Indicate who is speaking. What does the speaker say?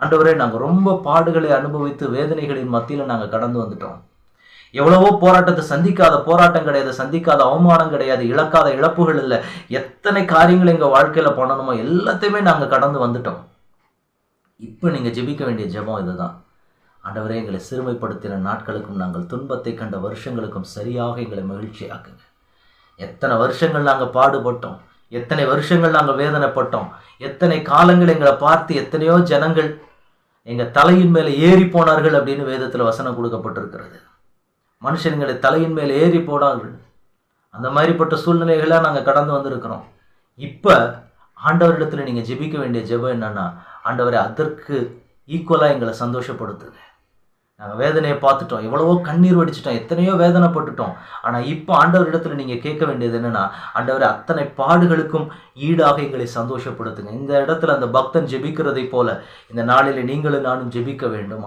Speaker 1: ஆண்டவரே நாங்கள் ரொம்ப பாடுகளை அனுபவித்து வேதனைகளின் மத்தியில் நாங்கள் கடந்து வந்துட்டோம். எவ்வளவோ போராட்டத்தை சந்திக்காத போராட்டம் கிடையாது சந்திக்காத அவமானம் கிடையாது இழக்காத இழப்புகள் இல்லை. எத்தனை காரியங்கள் எங்கள் வாழ்க்கையில் பண்ணணுமோ எல்லாத்தையுமே நாங்கள் கடந்து வந்துட்டோம். இப்போ நீங்கள் ஜெபிக்க வேண்டிய ஜெபம் இதுதான். ஆண்டவரே எங்களை சிறுமைப்படுத்தின நாட்களுக்கும் நாங்கள் துன்பத்தை கண்ட வருஷங்களுக்கும் சரியாக எங்களை மகிழ்ச்சியாக்குங்க எத்தனை வருஷங்கள் நாங்கள் பாடுபட்டோம் எத்தனை வருஷங்கள் நாங்கள் வேதனைப்பட்டோம் எத்தனை காலங்கள் எங்களை பார்த்து எத்தனையோ ஜனங்கள் எங்கள் தலையின் மேலே ஏறி போனார்கள் அப்படின்னு வேதத்தில் வசனம் கொடுக்கப்பட்டிருக்கிறது. மனுஷன்களை தலையின் மேலே ஏறி போனார்கள். அந்த மாதிரிப்பட்ட சூழ்நிலைகளை நாங்கள் கடந்து வந்திருக்கிறோம். இப்போ ஆண்டவரிடத்தில் நீங்கள் ஜெபிக்க வேண்டிய ஜெபம் என்னென்னா ஆண்டவரை அதற்கு ஈக்குவலாக எங்களை சந்தோஷப்படுத்துங்க. நாங்கள் வேதனையை பார்த்துட்டோம். எவ்வளவோ கண்ணீர் வடிச்சிட்டோம். எத்தனையோ வேதனைப்பட்டுட்டோம் ஆனால் இப்போ ஆண்டவரிடத்தில் நீங்கள் கேட்க வேண்டியது என்னென்னா ஆண்டவர் அத்தனை பாடுகளுக்கும் ஈடாக எங்களை சந்தோஷப்படுத்துங்க. இந்த இடத்துல அந்த பக்தன் ஜெபிக்கிறதை போல இந்த நாளில் நீங்களும் நானும் ஜெபிக்க வேண்டும்.